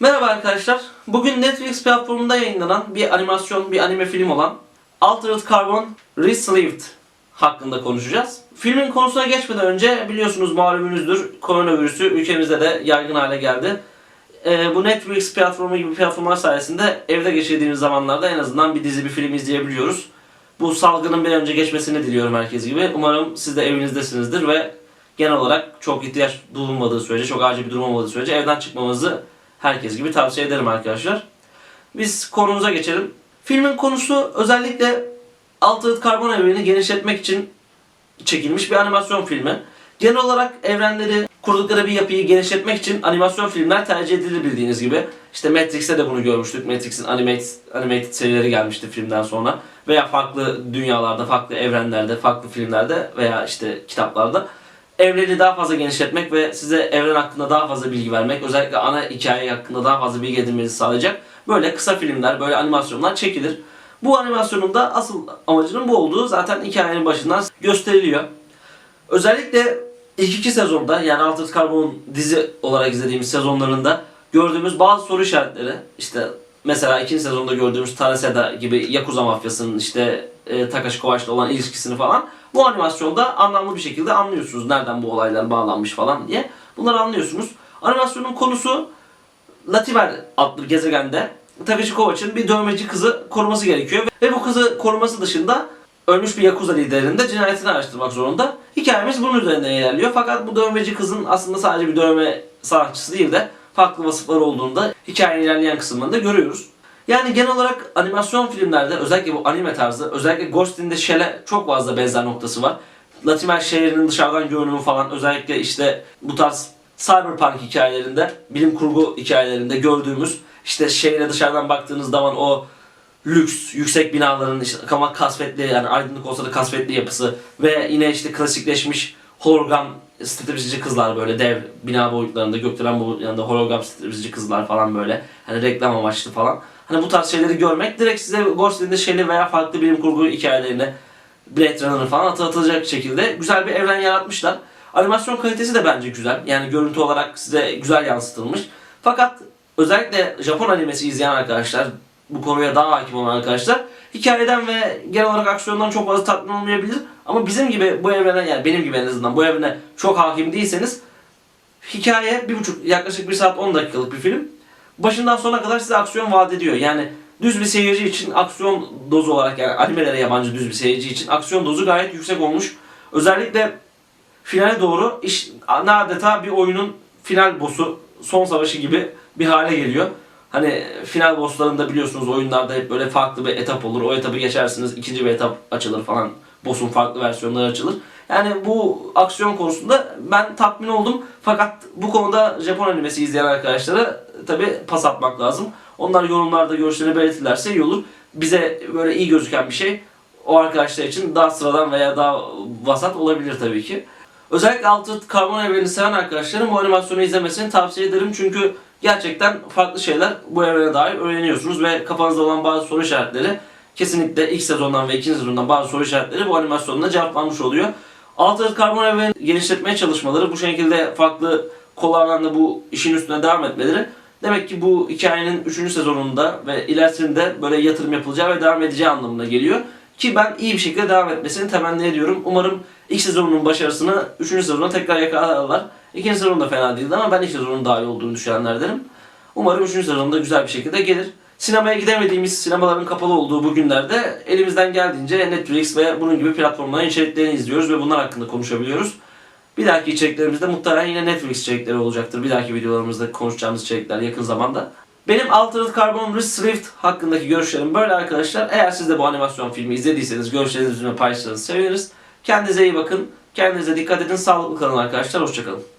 Merhaba arkadaşlar. Bugün Netflix platformunda yayınlanan bir animasyon, bir anime film olan Altered Carbon Resleeved hakkında konuşacağız. Filmin konusuna geçmeden önce biliyorsunuz malumunuzdur koronavirüsü ülkemizde de yaygın hale geldi. Ee, bu Netflix platformu gibi platformlar sayesinde evde geçirdiğimiz zamanlarda en azından bir dizi bir film izleyebiliyoruz. Bu salgının bir önce geçmesini diliyorum herkes gibi. Umarım siz de evinizdesinizdir ve genel olarak çok ihtiyaç bulunmadığı sürece, çok acil bir durum olmadığı sürece evden çıkmamızı herkes gibi tavsiye ederim arkadaşlar. Biz konumuza geçelim. Filmin konusu özellikle Altered Carbon evrenini genişletmek için çekilmiş bir animasyon filmi. Genel olarak evrenleri kurdukları bir yapıyı genişletmek için animasyon filmler tercih edilir bildiğiniz gibi. İşte Matrix'te de bunu görmüştük. Matrix'in animated, animated serileri gelmişti filmden sonra. Veya farklı dünyalarda, farklı evrenlerde, farklı filmlerde veya işte kitaplarda evreni daha fazla genişletmek ve size evren hakkında daha fazla bilgi vermek, özellikle ana hikaye hakkında daha fazla bilgi edinmenizi sağlayacak böyle kısa filmler, böyle animasyonlar çekilir. Bu animasyonun da asıl amacının bu olduğu zaten hikayenin başından gösteriliyor. Özellikle ilk iki sezonda yani Altered Carbon dizi olarak izlediğimiz sezonlarında gördüğümüz bazı soru işaretleri işte mesela ikinci sezonda gördüğümüz Taneseda gibi Yakuza mafyasının işte e, Takashi Kovacs'la olan ilişkisini falan bu animasyonda anlamlı bir şekilde anlıyorsunuz nereden bu olaylar bağlanmış falan diye. Bunları anlıyorsunuz. Animasyonun konusu Latimer adlı gezegende Takashi Kovacs'ın bir dövmeci kızı koruması gerekiyor. Ve bu kızı koruması dışında ölmüş bir Yakuza liderinin de cinayetini araştırmak zorunda. Hikayemiz bunun üzerinden ilerliyor. Fakat bu dövmeci kızın aslında sadece bir dövme sanatçısı değil de farklı vasıfları olduğunu da hikayenin ilerleyen kısımlarında görüyoruz. Yani genel olarak animasyon filmlerde özellikle bu anime tarzı özellikle Ghost in the Shell'e çok fazla benzer noktası var. Latimer şehrinin dışarıdan görünümü falan özellikle işte bu tarz cyberpunk hikayelerinde, bilim kurgu hikayelerinde gördüğümüz işte şehre dışarıdan baktığınız zaman o lüks, yüksek binaların işte ama kasvetli yani aydınlık olsa da kasvetli yapısı ve yine işte klasikleşmiş hologram stratejisi kızlar böyle dev bina boyutlarında gökdelen boyutlarında hologram stratejisi kızlar falan böyle hani reklam amaçlı falan. Hani bu tarz şeyleri görmek direkt size Ghost in the Shell'i veya farklı bilim kurgu hikayelerine Blade Runner'ı falan hatırlatacak şekilde güzel bir evren yaratmışlar. Animasyon kalitesi de bence güzel. Yani görüntü olarak size güzel yansıtılmış. Fakat özellikle Japon animesi izleyen arkadaşlar, bu konuya daha hakim olan arkadaşlar hikayeden ve genel olarak aksiyondan çok fazla tatmin olmayabilir. Ama bizim gibi bu evrene yani benim gibi en azından bu evrene çok hakim değilseniz hikaye bir buçuk yaklaşık bir saat 10 dakikalık bir film. Başından sona kadar size aksiyon vaat ediyor. Yani düz bir seyirci için aksiyon dozu olarak yani animelere yabancı düz bir seyirci için aksiyon dozu gayet yüksek olmuş. Özellikle finale doğru iş adeta bir oyunun final boss'u son savaşı gibi bir hale geliyor. Hani final bosslarında biliyorsunuz oyunlarda hep böyle farklı bir etap olur. O etabı geçersiniz, ikinci bir etap açılır falan. Boss'un farklı versiyonları açılır. Yani bu aksiyon konusunda ben tatmin oldum. Fakat bu konuda Japon animesi izleyen arkadaşlara tabi pas atmak lazım. Onlar yorumlarda görüşlerini belirtirlerse iyi olur. Bize böyle iyi gözüken bir şey o arkadaşlar için daha sıradan veya daha vasat olabilir tabii ki. Özellikle Altered Carbon evrenini seven arkadaşların bu animasyonu izlemesini tavsiye ederim. Çünkü gerçekten farklı şeyler bu evrene dair öğreniyorsunuz ve kafanızda olan bazı soru işaretleri kesinlikle ilk sezondan ve ikinci sezondan bazı soru işaretleri bu animasyonda cevaplanmış oluyor. Altered Carbon evrenini genişletmeye çalışmaları, bu şekilde farklı kollardan da bu işin üstüne devam etmeleri demek ki bu hikayenin 3. sezonunda ve ilerisinde böyle yatırım yapılacağı ve devam edeceği anlamına geliyor. Ki ben iyi bir şekilde devam etmesini temenni ediyorum. Umarım ilk sezonun başarısını 3. sezonda tekrar yakalarlar. İkinci sezon da fena değildi ama ben ilk sezonun daha iyi olduğunu düşünenlerdenim. Umarım 3. sezonda güzel bir şekilde gelir. Sinemaya gidemediğimiz, sinemaların kapalı olduğu bu günlerde elimizden geldiğince Netflix ve bunun gibi platformların içeriklerini izliyoruz ve bunlar hakkında konuşabiliyoruz. Bir dahaki içeriklerimizde muhtemelen yine Netflix içerikleri olacaktır. Bir dahaki videolarımızda konuşacağımız içerikler yakın zamanda. Benim Altered Carbon Rift hakkındaki görüşlerim böyle arkadaşlar. Eğer siz de bu animasyon filmi izlediyseniz görüşlerinizi bizimle paylaşırsanız seviniriz. Kendinize iyi bakın. Kendinize dikkat edin. Sağlıklı kalın arkadaşlar. Hoşçakalın.